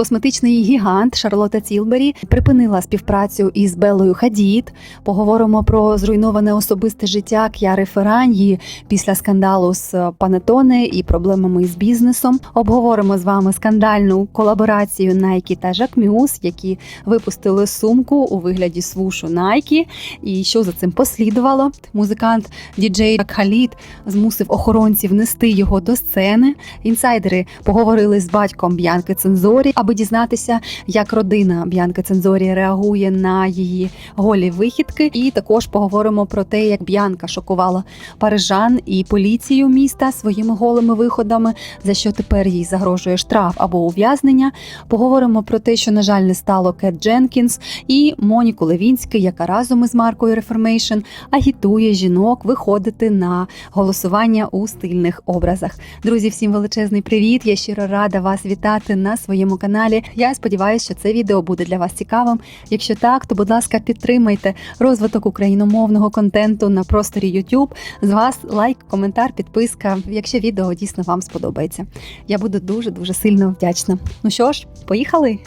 Косметичний гігант Шарлота Цілбері припинила співпрацю із Белою Хадід. Поговоримо про зруйноване особисте життя К'яри Фераньї після скандалу з Панетоне і проблемами з бізнесом. Обговоримо з вами скандальну колаборацію Nike та Jacquemus, які випустили сумку у вигляді свушу Nike. І що за цим послідувало? Музикант діджей Халід змусив охоронців нести його до сцени. Інсайдери поговорили з батьком Б'янки Цензорі, аби дізнатися, як родина Б'янки Цензорі реагує на її голі вихідки. І також поговоримо про те, як Б'янка шокувала парижан і поліцію міста своїми голими виходами, за що тепер їй загрожує штраф або ув'язнення. Поговоримо про те, що на жаль не стало Кет Дженкінс і Моніку Левінськи, яка разом із маркою Reformation агітує жінок виходити на голосування у стильних образах. Друзі, всім величезний привіт! Я щиро рада вас вітати на своєму каналі. Я сподіваюся, що це відео буде для вас цікавим. Якщо так, то будь ласка, підтримайте розвиток україномовного контенту на просторі YouTube. З вас лайк, коментар, підписка, якщо відео дійсно вам сподобається. Я буду дуже дуже сильно вдячна. Ну що ж, поїхали!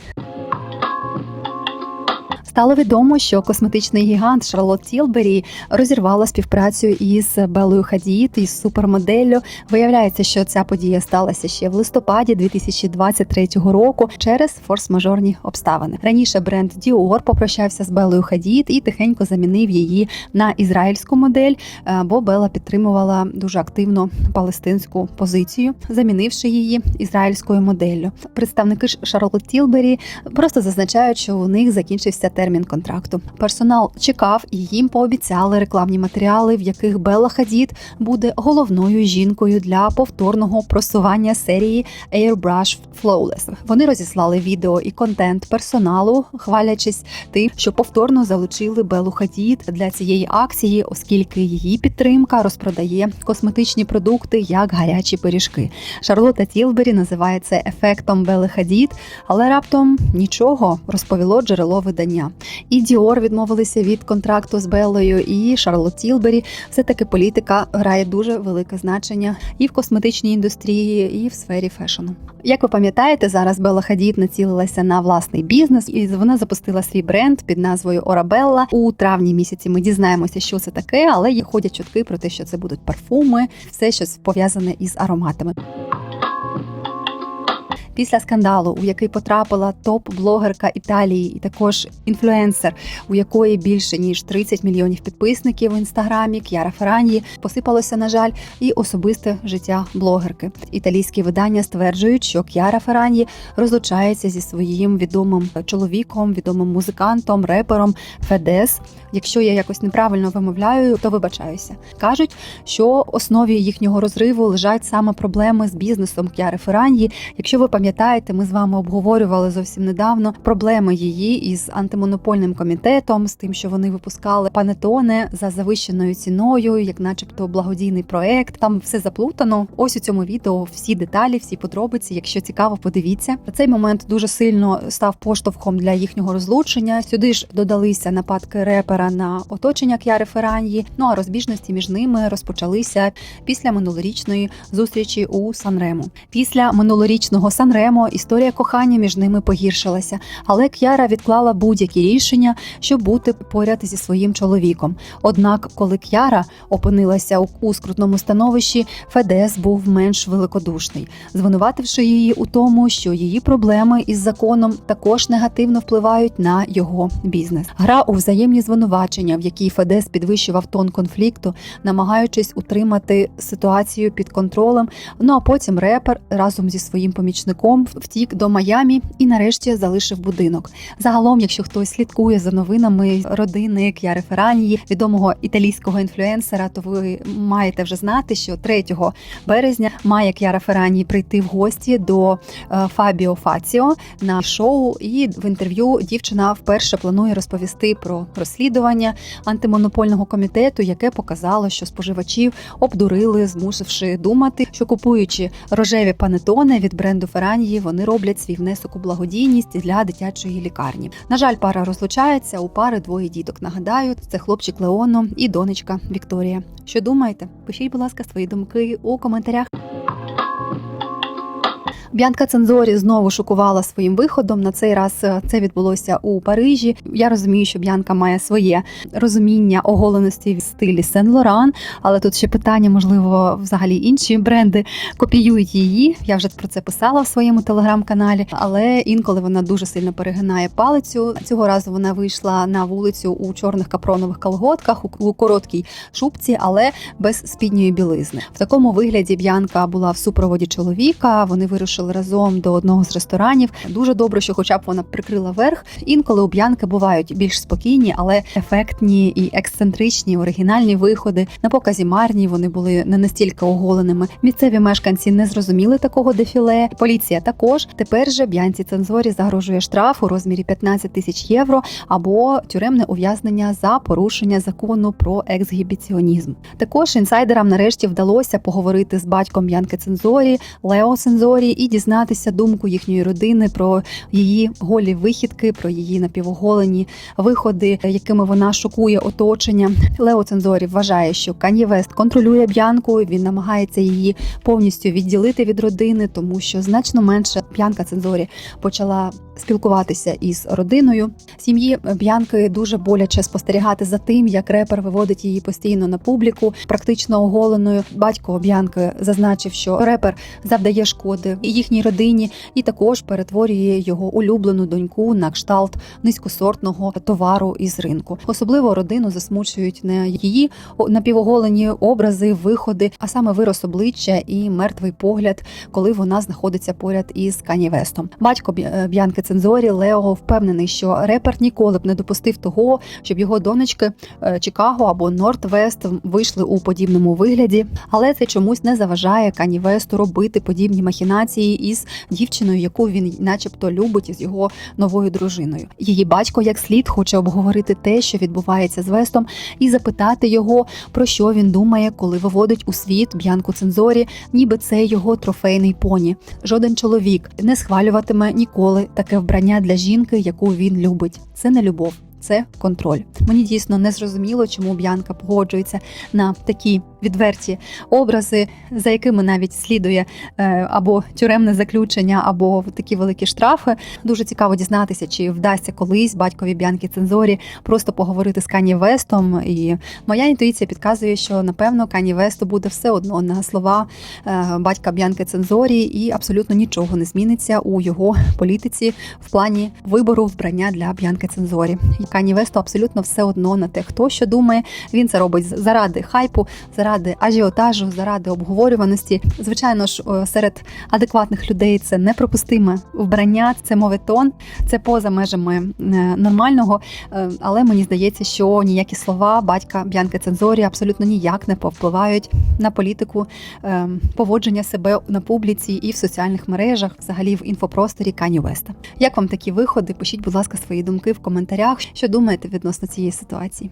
Стало відомо, що косметичний гігант Шарлот Тілбері розірвала співпрацю із Белою Хадід із супермоделлю. Виявляється, що ця подія сталася ще в листопаді 2023 року через форс-мажорні обставини. Раніше бренд Dior попрощався з Белою Хадід і тихенько замінив її на ізраїльську модель, е, бо Бела підтримувала дуже активно палестинську позицію, замінивши її ізраїльською моделлю. Представники ж Шарлот Тілбері просто зазначають, що у них закінчився термін контракту. Персонал чекав і їм пообіцяли рекламні матеріали, в яких Белла Хадід буде головною жінкою для повторного просування серії Airbrush Flawless. Вони розіслали відео і контент персоналу, хвалячись тим, що повторно залучили Беллу Хадід для цієї акції, оскільки її підтримка розпродає косметичні продукти як гарячі пиріжки. Шарлота Тілбері називає це ефектом Белли Хадід, але раптом нічого розповіло джерело видання. І Діор відмовилися від контракту з Беллою, і Шарлот Тілбері. Все таки політика грає дуже велике значення і в косметичній індустрії, і в сфері фешену. Як ви пам'ятаєте, зараз Белла Хадід націлилася на власний бізнес, і вона запустила свій бренд під назвою Орабелла. У травні місяці ми дізнаємося, що це таке, але є ходять чутки про те, що це будуть парфуми, все щось пов'язане із ароматами. Після скандалу, у який потрапила топ-блогерка Італії, і також інфлюенсер, у якої більше ніж 30 мільйонів підписників в інстаграмі, К'яра Фераньї, посипалося, на жаль, і особисте життя блогерки. Італійські видання стверджують, що К'яра Фераньї розлучається зі своїм відомим чоловіком, відомим музикантом, репером Федес. Якщо я якось неправильно вимовляю, то вибачаюся. кажуть, що основі їхнього розриву лежать саме проблеми з бізнесом К'яри Фераньї. Якщо ви пам'ятаєте, ми з вами обговорювали зовсім недавно проблеми її із антимонопольним комітетом, з тим, що вони випускали панетоне за завищеною ціною, як, начебто, благодійний проект. Там все заплутано. Ось у цьому відео всі деталі, всі подробиці. Якщо цікаво, подивіться. Цей момент дуже сильно став поштовхом для їхнього розлучення. Сюди ж додалися нападки репера на оточення К'яри Фераньї. Ну а розбіжності між ними розпочалися після минулорічної зустрічі у Санрему. Після минулорічного Санремо історія кохання між ними погіршилася, але К'яра відклала будь-які рішення, щоб бути поряд зі своїм чоловіком. Однак, коли К'яра опинилася у скрутному становищі, Федес був менш великодушний, звинувативши її у тому, що її проблеми із законом також негативно впливають на його бізнес. Гра у взаємні звинувачення, в якій Федес підвищував тон конфлікту, намагаючись утримати ситуацію під контролем. Ну а потім репер разом зі своїм помічником втік до Майамі і нарешті залишив будинок. Загалом, якщо хтось слідкує за новинами родини К'яри Феранії, відомого італійського інфлюенсера, то ви маєте вже знати, що 3 березня має К'яра Ферані прийти в гості до е, Фабіо Фаціо на шоу. І в інтерв'ю дівчина вперше планує розповісти про розслідування антимонопольного комітету, яке показало, що споживачів обдурили, змусивши думати, що купуючи рожеві панетони від бренду Ферані, вони роблять свій внесок у благодійність для дитячої лікарні. На жаль, пара розлучається. У пари двоє діток. Нагадаю, це хлопчик Леоно і донечка Вікторія. Що думаєте? Пишіть, будь ласка, свої думки у коментарях. Б'янка Цензорі знову шокувала своїм виходом. На цей раз е, це відбулося у Парижі. Я розумію, що Б'янка має своє розуміння оголеності в стилі Сен Лоран, але тут ще питання, можливо, взагалі інші бренди копіюють її. Я вже про це писала в своєму телеграм-каналі, але інколи вона дуже сильно перегинає палицю. Цього разу вона вийшла на вулицю у чорних капронових колготках, у- короткій шубці, але без спідньої білизни. В такому вигляді Б'янка була в супроводі чоловіка. Вони вирушили разом до одного з ресторанів. Дуже добре, що, хоча б вона прикрила верх. Інколи у Б'янки бувають більш спокійні, але ефектні і ексцентричні, оригінальні виходи. На показі марні вони були не настільки оголеними. Місцеві мешканці не зрозуміли такого дефіле. Поліція також. Тепер же Б'янці Цензорі загрожує штраф у розмірі 15 тисяч євро або тюремне ув'язнення за порушення закону про ексгібіціонізм. Також інсайдерам нарешті вдалося поговорити з батьком Б'янки Цензорі, Лео Цензорі, і дізнатися думку їхньої родини про її голі вихідки, про її напівоголені виходи, якими вона шокує оточення. Лео Цензорі вважає, що Кан'є Вест контролює Б'янку. Він намагається її повністю відділити від родини, тому що значно менше Б'янка Цензорі почала спілкуватися із родиною. Сім'ї Б'янки дуже боляче спостерігати за тим, як репер виводить її постійно на публіку, практично оголеною. Батько Б'янки зазначив, що репер завдає шкоди і їхній родині, і також перетворює його улюблену доньку на кшталт низькосортного товару із ринку. Особливо родину засмучують не її напівоголені образи, виходи, а саме вираз обличчя і мертвий погляд, коли вона знаходиться поряд із Кані Вестом. Батько Б'янки Цензорі Лео впевнений, що репер ніколи б не допустив того, щоб його донечки е, Чикаго або Норт Вест вийшли у подібному вигляді, але це чомусь не заважає Кані Весту робити подібні махінації із дівчиною, яку він, начебто, любить із його новою дружиною. Її батько, як слід, хоче обговорити те, що відбувається з Вестом, і запитати його, про що він думає, коли виводить у світ Б'янку Цензорі, ніби це його трофейний поні. Жоден чоловік не схвалюватиме ніколи таке вбрання для жінки, яку він любить. Це не любов. Це контроль. Мені дійсно не зрозуміло, чому Б'янка погоджується на такі відверті образи, за якими навіть слідує е, або тюремне заключення, або такі великі штрафи. Дуже цікаво дізнатися, чи вдасться колись батькові Б'янки Цензорі просто поговорити з Кані Вестом. І моя інтуїція підказує, що напевно Кані Весту буде все одно на слова е, батька Б'янки Цензорі, і абсолютно нічого не зміниться у його політиці в плані вибору вбрання для Б'янки Цензорі. Кані Весту абсолютно все одно на те, хто що думає. Він це робить заради хайпу, заради ажіотажу, заради обговорюваності. Звичайно ж, е, серед адекватних людей це неприпустиме вбрання, це моветон, це поза межами е, нормального. Е, Але мені здається, що ніякі слова батька Б'янки Цензорі абсолютно ніяк не повпливають на політику поводження себе на публіці і в соціальних мережах, взагалі в інфопросторі Кані Веста. Як вам такі виходи? Пишіть, будь ласка, свої думки в коментарях. Що думаєте відносно цієї ситуації?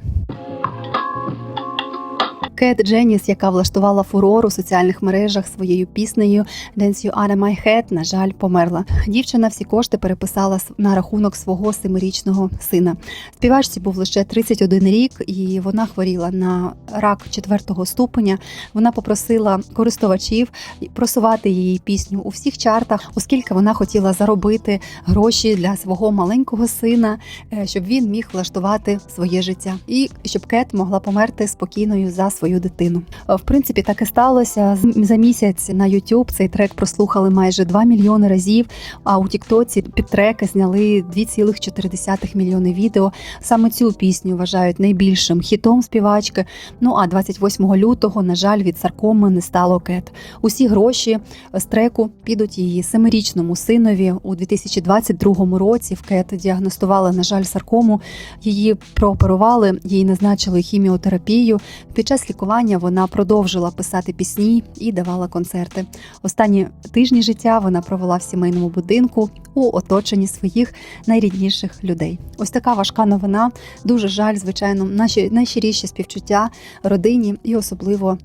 Кет Дженіс, яка влаштувала фурор у соціальних мережах своєю піснею «Dance You Out My Head», на жаль, померла. Дівчина всі кошти переписала на рахунок свого семирічного сина. Співачці був лише 31 рік, і вона хворіла на рак четвертого ступеня. Вона попросила користувачів просувати її пісню у всіх чартах, оскільки вона хотіла заробити гроші для свого маленького сина, е, щоб він міг влаштувати своє життя, і щоб Кет могла померти спокійною за свою дитину. Е, В принципі, так і сталося. За місяць на YouTube цей трек прослухали майже 2 мільйони разів. А у Тіктоці під треки зняли 2,4 мільйони відео. Саме цю пісню вважають найбільшим хітом співачки. Ну а 28 лютого, на жаль, від саркоми не стало Кет. Усі гроші з треку підуть її семирічному синові у 2022 році. В Кет діагностували, на жаль, саркому. Її прооперували, їй назначили хіміотерапію. Під час лікування вона продовжила писати пісні і давала концерти. Останні тижні життя вона провела в сімейному будинку у оточенні своїх найрідніших людей. Ось така важка новина. Дуже жаль, звичайно, наші найщиріші співчуття родині і особливо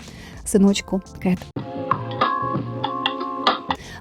синочку Кет.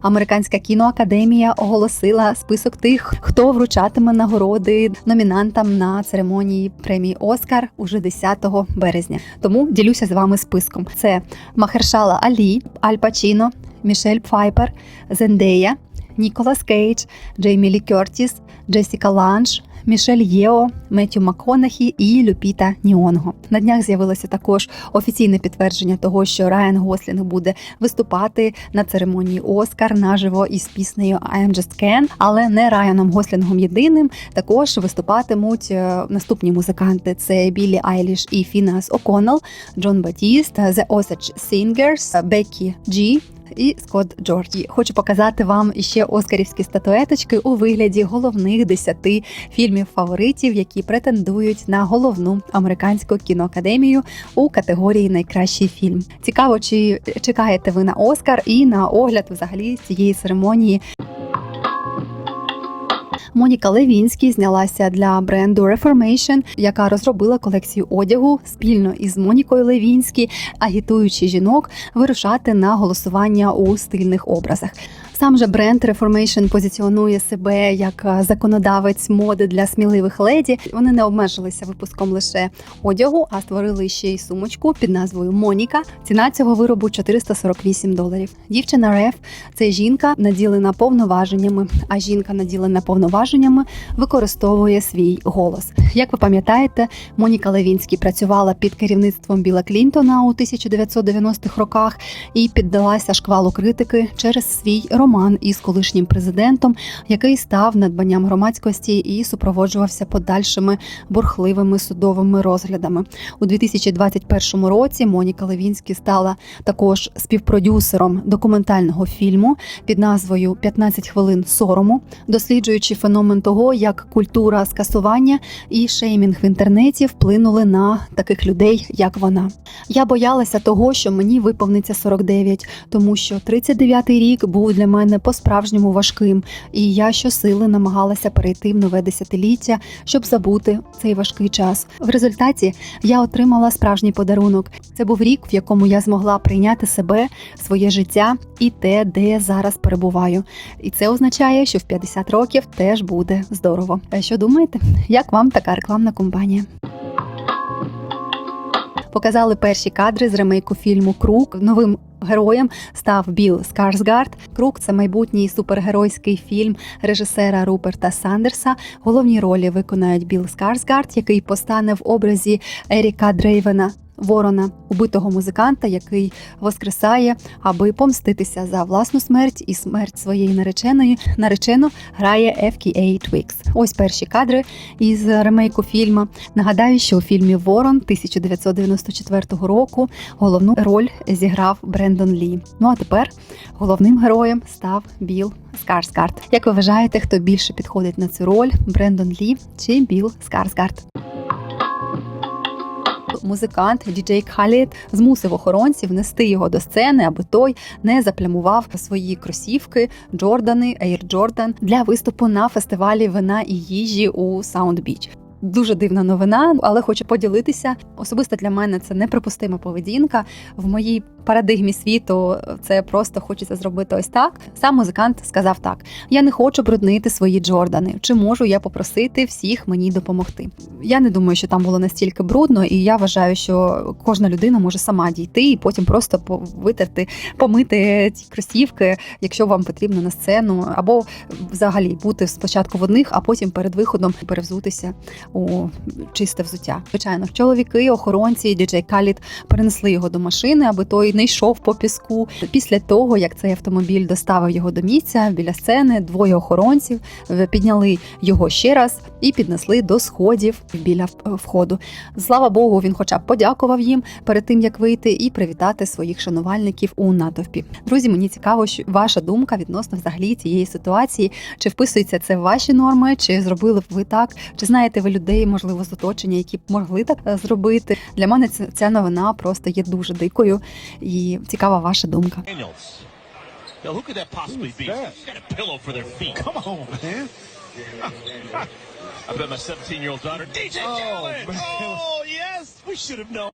Американська кіноакадемія оголосила список тих, хто вручатиме нагороди номінантам на церемонії премії Оскар уже 10 березня. Тому ділюся з вами списком: це Махершала Алі, Аль Пачіно, Мішель Пфайпер, Зендея, Ніколас Кейдж, Джеймі Кертіс, Джесіка Ланж, Мішель Єо, Меттю МакКонахі і Люпіта Ніонго. На днях з'явилося також офіційне підтвердження того, що Райан Гослінг буде виступати на церемонії Оскар наживо із піснею «I am just Ken», але не Райаном Гослінгом єдиним. Також виступатимуть е, наступні музиканти: це Білі Айліш і Фінас О'Коннелл, Джон Батіст, The Osage Singers, Бекі Джі. І Скотт Джорджі. Хочу показати вам іще оскарівські статуеточки у вигляді головних десяти фільмів фаворитів, які претендують на головну американську кіноакадемію у категорії Найкращий фільм. Цікаво, чи чекаєте ви на Оскар і на огляд взагалі цієї церемонії. Моніка Левінський знялася для бренду Reformation, яка розробила колекцію одягу спільно із Монікою Левінський, агітуючи жінок вирушати на голосування у стильних образах. Сам же бренд Reformation позиціонує себе як е, законодавець моди для сміливих леді. Вони не обмежилися випуском лише одягу, а створили ще й сумочку під назвою Моніка. Ціна цього виробу 448 доларів. Дівчина Реф це жінка, наділена повноваженнями. А жінка, наділена повноваженнями, використовує свій голос. Як ви пам'ятаєте, Моніка Левінський працювала під керівництвом Біла Клінтона у 1990-х роках і піддалася шквалу критики через свій роман із колишнім президентом, який став надбанням громадськості і супроводжувався подальшими бурхливими судовими розглядами. У 2021 році Моніка Левінський стала також співпродюсером документального фільму під назвою «15 хвилин сорому, досліджуючи феномен того, як культура скасування і шеймінг в інтернеті вплинули на таких людей, як вона. Я боялася того, що мені виповниться 49, тому що 39-й рік був для мене по-справжньому важким, і я щосили намагалася перейти в нове десятиліття, щоб забути цей важкий час. В результаті я отримала справжній подарунок. Це був рік, в якому я змогла прийняти себе, своє життя і те, де я зараз перебуваю. І це означає, що в 50 років теж буде здорово. А Що думаєте? Як вам така рекламна кампанія? Показали перші кадри з ремейку фільму Крук. Новим героєм став Біл Скарсгард. Крук це майбутній супергеройський фільм режисера Руперта Сандерса. Головні ролі виконають Біл Скарсгард, який постане в образі Еріка Дрейвена. Ворона, убитого музиканта, який воскресає, аби помститися за власну смерть і смерть своєї нареченої. Наречену грає FKA Twigs. Ось перші кадри із ремейку фільму. Нагадаю, що у фільмі Ворон 1994 року головну роль зіграв Брендон Лі. Ну а тепер головним героєм став Біл Скарсгард. Як ви вважаєте, хто більше підходить на цю роль? Брендон Лі чи Біл Скарсгард? Музикант діджей Халіт змусив охоронців нести його до сцени, аби той не заплямував свої кросівки Джордани Air Jordan для виступу на фестивалі вина і їжі у Саунд Біч. Дуже дивна новина, але хочу поділитися. Особисто для мене це неприпустима поведінка. В моїй парадигмі світу це просто хочеться зробити ось так. Сам музикант сказав так: я не хочу бруднити свої Джордани. Чи можу я попросити всіх мені допомогти? Я не думаю, що там було настільки брудно, і я вважаю, що кожна людина може сама дійти і потім просто витерти, помити ці кросівки, якщо вам потрібно на сцену, або взагалі бути спочатку в одних, а потім перед виходом перевзутися у чисте взуття. Звичайно, чоловіки, охоронці, діджей Каліт перенесли його до машини, аби той не йшов по піску. Після того, як цей автомобіль доставив його до місця біля сцени, двоє охоронців е, підняли його ще раз і піднесли до сходів біля е, входу. Слава Богу, він хоча б подякував їм перед тим, як вийти, і привітати своїх шанувальників у натовпі. Друзі, мені цікаво, що ваша думка відносно взагалі цієї ситуації. Чи вписується це в ваші норми, чи зробили б ви так? Чи знаєте ви людей, можливо, з оточення, які б могли так е, зробити? Для мене ця новина просто є дуже дикою і цікава ваша думка. Daniels. Now, who could that possibly be? that? He's got a pillow for their feet. Come on, man. I bet my 17 year old daughter, DJ Oh, Khaled! man. Oh, yes! We should have known.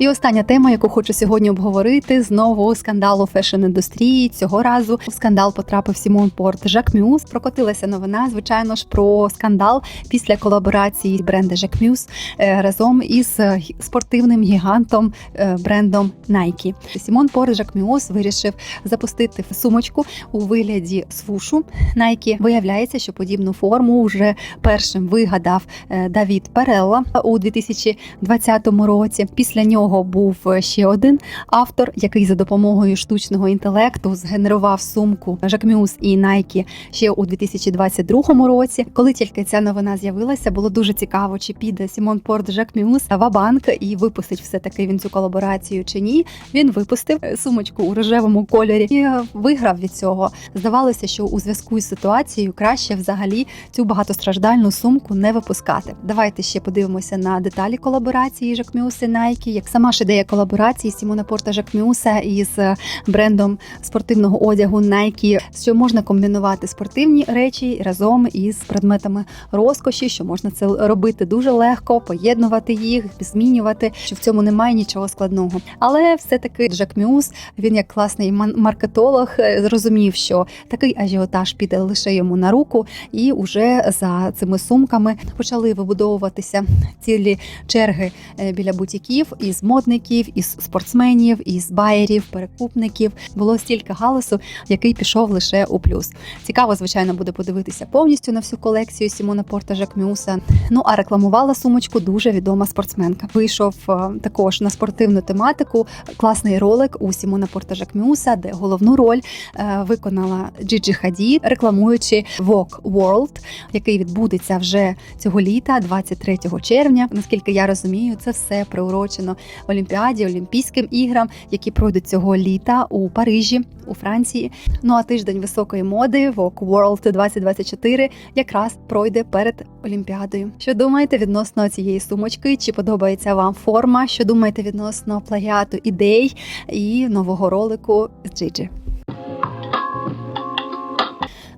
І остання тема, яку хочу сьогодні обговорити, знову скандал у фешн-індустрії. Цього разу в скандал потрапив Сімон Порт Жак Мюс. Прокотилася новина, звичайно ж, про скандал після колаборації бренда Жак Мюс е, разом із е, спортивним гігантом е, брендом Nike. Сімон Порт Жак Мюс вирішив запустити сумочку у вигляді свушу Nike. Виявляється, що подібну форму вже першим вигадав Давід Перелла у 2020 році. Після нього був ще один автор, який за допомогою штучного інтелекту згенерував сумку Жакмюс і Nike ще у 2022 році. Коли тільки ця новина з'явилася, було дуже цікаво, чи піде Сімон Порт Жакмюс Вабанк і випустить все таки він цю колаборацію чи ні. Він випустив е, сумочку у рожевому кольорі і е, виграв від цього. Здавалося, що у зв'язку із ситуацією краще взагалі цю багатостраждальну сумку не випускати. Давайте ще подивимося на деталі колаборації Жакмюс і Nike, як сама ж ідея колаборації Сімона Порта Жакмюса із е, брендом спортивного одягу Nike, що можна комбінувати спортивні речі разом із предметами розкоші, що можна це робити дуже легко, поєднувати їх, змінювати, що в цьому немає нічого складного. Але все-таки Джек Мюс, він як класний маркетолог, е, зрозумів, що такий ажіотаж піде лише йому на руку, і уже за цими сумками почали вибудовуватися цілі черги е, біля бутіків із модників, із спортсменів, із байерів, перекупників. Було стільки галасу, який пішов лише у плюс. Цікаво, звичайно, буде подивитися повністю на всю колекцію Сімона Порта Жакмюса. Ну а рекламувала сумочку дуже відома спортсменка. Вийшов е, також на спортивну тематику класний ролик у Сімона Порта Жакмюса, де головну роль е, виконала Джиджі Хаді, рекламуючи Vogue World, який відбудеться вже цього літа, 23 червня. Наскільки я розумію, це все приурочено Олімпіаді, Олімпійським іграм, які пройдуть цього літа у Парижі, у Франції. Ну а тиждень високої моди Vogue World 2024 якраз пройде перед Олімпіадою. Що думаєте відносно цієї сумочки? Чи подобається вам форма? Що думаєте відносно плагіату ідей і нового ролику з Джиджі?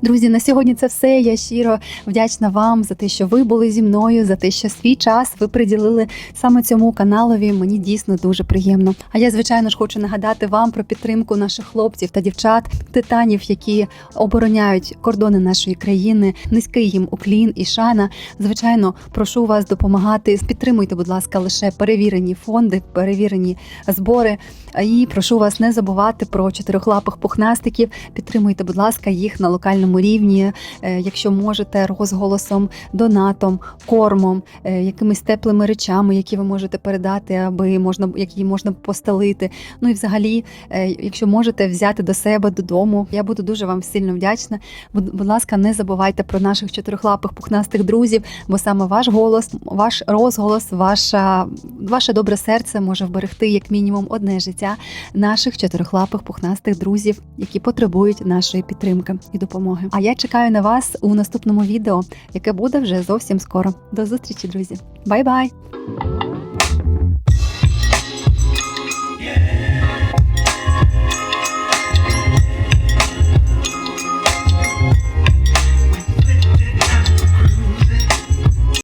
Друзі, на сьогодні це все. Я щиро вдячна вам за те, що ви були зі мною, за те, що свій час ви приділили саме цьому каналові. Мені дійсно дуже приємно. А я, звичайно ж, хочу нагадати вам про підтримку наших хлопців та дівчат, титанів, які обороняють кордони нашої країни. Низький їм уклін і шана. Звичайно, прошу вас допомагати. Підтримуйте, будь ласка, лише перевірені фонди, перевірені збори. І прошу вас не забувати про чотирьохлапих пухнастиків. Підтримуйте, будь ласка, їх на локальному рівні, е, якщо можете, розголосом, донатом, кормом, е, якимись теплими речами, які ви можете передати, аби можна які можна постелити. Ну і взагалі, е, якщо можете взяти до себе додому, я буду дуже вам сильно вдячна. Будь, ласка, не забувайте про наших чотирьохлапих пухнастих друзів, бо саме ваш голос, ваш розголос, ваша, ваше добре серце може вберегти як мінімум одне життя наших чотирьохлапих пухнастих друзів, які потребують нашої підтримки і допомоги. А я чекаю на вас у наступному відео, яке буде вже зовсім скоро. До зустрічі, друзі! Бай-бай!